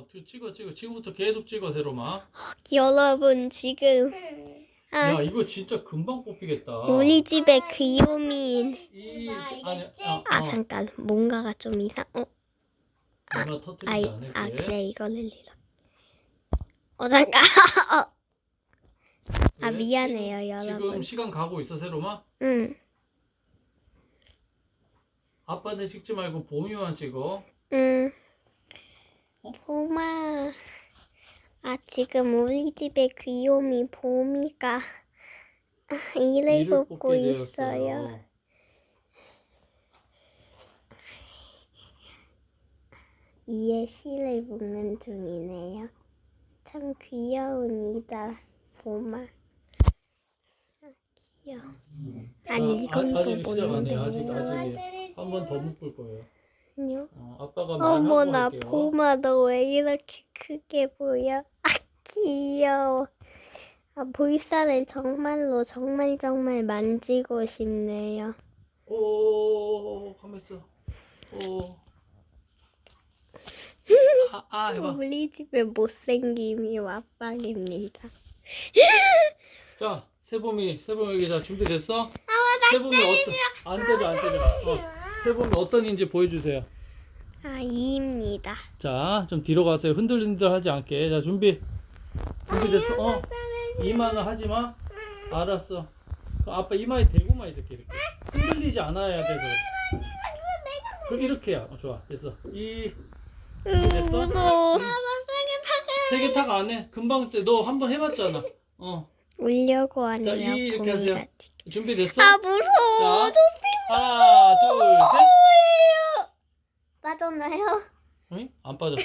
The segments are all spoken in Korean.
어, 두- 찍어 찍어. 지금부터 계속 찍어 세로마. 여러분 지금 아 야 이거 진짜 금방 뽑히겠다. 우리 집에 이거 안에 아, 아 어. 잠깐 뭔가가 좀 이상 어 누나 아, 터뜨리지 않을게. 아 그래 이거를 리라 어 잠깐 어, 아 네, 미안해요 지금 여러분 시간 가고 있어 세로마. 응 아빠는 찍지 말고 보미만 찍어. 응. 어? 봄아. 아, 지금 우리 집에 귀요미 봄이가 뽑고 뽑게 있어요. 이에 씨를 묻는 중이네요. 참 귀여운 이다, 봄아. 아, 귀여워. 아니, 아, 이건 아직 또 시작 안 해. 아직 뭔데? 아직 한번 더 묶을 거예요. 아니요. 어, 아빠가 말하고 어머나, 할게요. 봄아, 너 왜 이렇게 크게 보여? 아, 귀여워. 아, 볼살을 정말로 정말 정말 만지고 싶네요. 오, 가만 있어. 오. 아, 아 해봐. 우리 집의 못생김이 와빵입니다. 자, 세봄이, 세봄이 자 준비됐어? 세봄이 어떤? 안 때려, 안 때려. 어, 세봄이 어떤 인지 보여주세요. 아, 이입니다. 자, 좀 뒤로 가세요. 흔들흔들 하지 않게. 자, 준비. 준비됐어? 어. 이마는 하지 마. 알았어. 그 아빠 이마에 대고만 있을게 이렇게. 흔들리지 않아야 돼서. 그 이렇게 야. 어, 좋아. 됐어. 이 음, 됐어? 무서워. 세개 타가 안 해. 금방 때 너 한 번 해봤잖아. 어. 울려고 자, 하네요. 이 이렇게 하세요. 준비됐어? 아, 무서워. 자, 하나, 둘, 셋. 빠졌나요? 응? 안 빠졌어.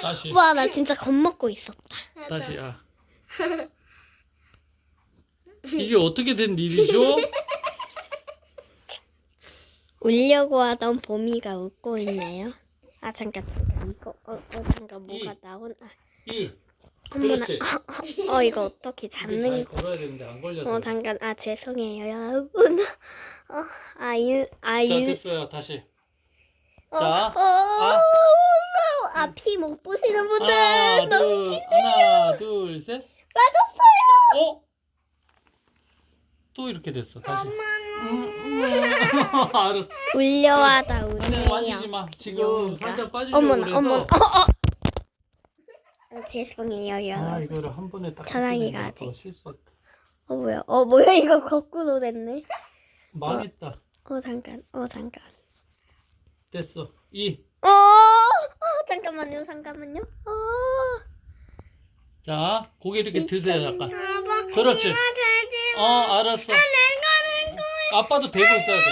다시. 와, 나 진짜 겁먹고 있었다. 다시. 아. 이게 어떻게 된 일이죠? 울려고 하던 봄이가 웃고 있네요. 아, 잠깐, 잠깐. 이거, 어, 어 잠깐, 뭐가 이. 나온, 아, 이. 어머나. 그렇지. 어, 이거 어떻게 이게 잡는 잘 걸어야 되는데 안 걸려서. 어 잠깐 아 죄송해요 여러분 어아인아인 자, 됐어요. 다시. 어, 자, 어, 아. 아피 못 보시는 분들 하나, 너무 둘, 하나, 둘, 셋. 빠졌어요 어? 또 이렇게 됐어. 다시. 음, 음. 알았어. 울려하다 우네요 만지지 마. 지금 귀여우니까. 살짝 빠지려고 어머나 그래서. 어머나 어, 어. 어, 죄송해요 아, 여러분 이거를 한 번에 딱 전화기가 했으면 아직. 더 실수했다. 어 뭐야 어 뭐야 이거 거꾸로 됐네 망했다. 어 잠깐 어 잠깐 됐어. 이. 어, 어 잠깐만요 잠깐만요 어 자, 고개 이렇게 드세요, 잠깐. 아빠 그렇지. 어, 알았어. 아빠도 대고 있어야 돼.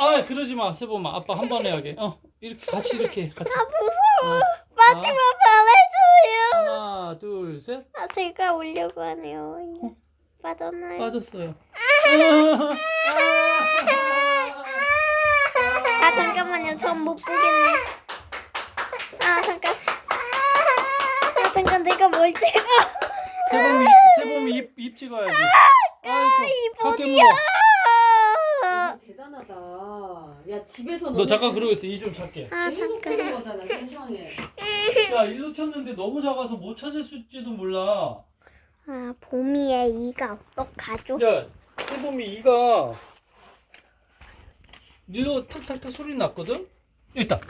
아, 아, 그러지 마, 세범아. 아빠 한 번 해야게. 어, 이렇게 같이 이렇게 같이. 아 무서워 어, 마지막 말해줘요 하나, 둘, 셋. 아 제가 울려고 하네요 빠졌나요? 빠졌어요. 아 잠깐만요 전 못 보겠네 아 잠깐 아 잠깐 내가 뭘 찍어 세범이, 세범이 입, 입 찍어야지. 아이고, 작게 물어. 아, 대단하다. 야 집에서 너 잠깐 그러고 있어. 이 좀 찾게. 아 계속 잠깐 거잖아 세상에. 야, 일로 쳤는데 너무 작아서 못 찾을지도 몰라. 아 봄이의 이가 어떡하죠? 야, 세범이 이가 일로 탁탁탁 소리 났거든? 여기 있다.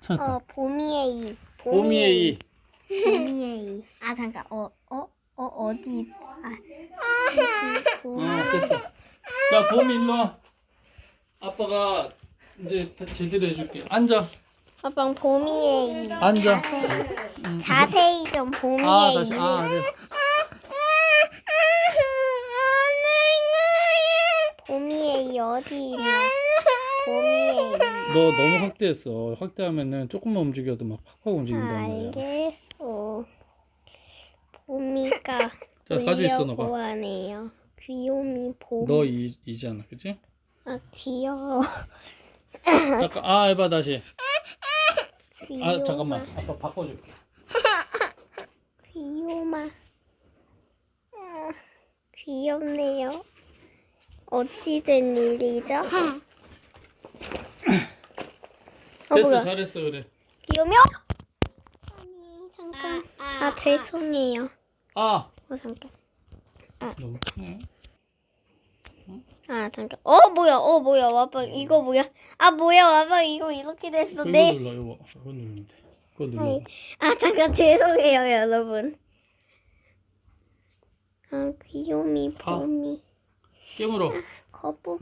찾았다. 어 봄이의 이 봄이의 이. 봄이의 이 아 잠깐 어 어 어, 어디 아 어디 봄 어, 됐어. 자, 봄 일로 와. 아빠가 이제 다 제대로 해줄게. 앉아. 아빠 봄이의 이 앉아. 자세, 음, 자세히 좀 봄이의 아, 다시. 이 아, 네. 봄이의 이 어디 있나 봄이의 이 너 너무 확대했어. 확대하면은 조금만 움직여도 막 팍팍 움직인단 말이야. 알겠어. 봄이가 자, 가지고 있어, 너가. 하네요. 귀요미 봄. 너 이, 이잖아, 그치? 아 귀여워. 잠깐, 아, 해봐, 다시. 귀요마. 아, 잠깐만. 아빠 바꿔줄게. 귀요마. 아, 귀엽네요. 어찌 된 일이죠? 어, 됐어, 뭐야? 잘했어, 그래. 귀요미? 잠깐. 아, 죄송해요. 아 어, 잠깐. 너무 크네. 아, 잠깐. 어, 뭐야? 어, 뭐야? 와봐. 이거 뭐야? 아, 뭐야? 와봐. 이거 이렇게 됐어. 이거 네. 눌러 이거 이거 누르면 돼. 그거 눌러. 아이. 아, 잠깐. 죄송해요, 여러분. 아, 귀요미, 아. 봄이. 깨물어. 거북.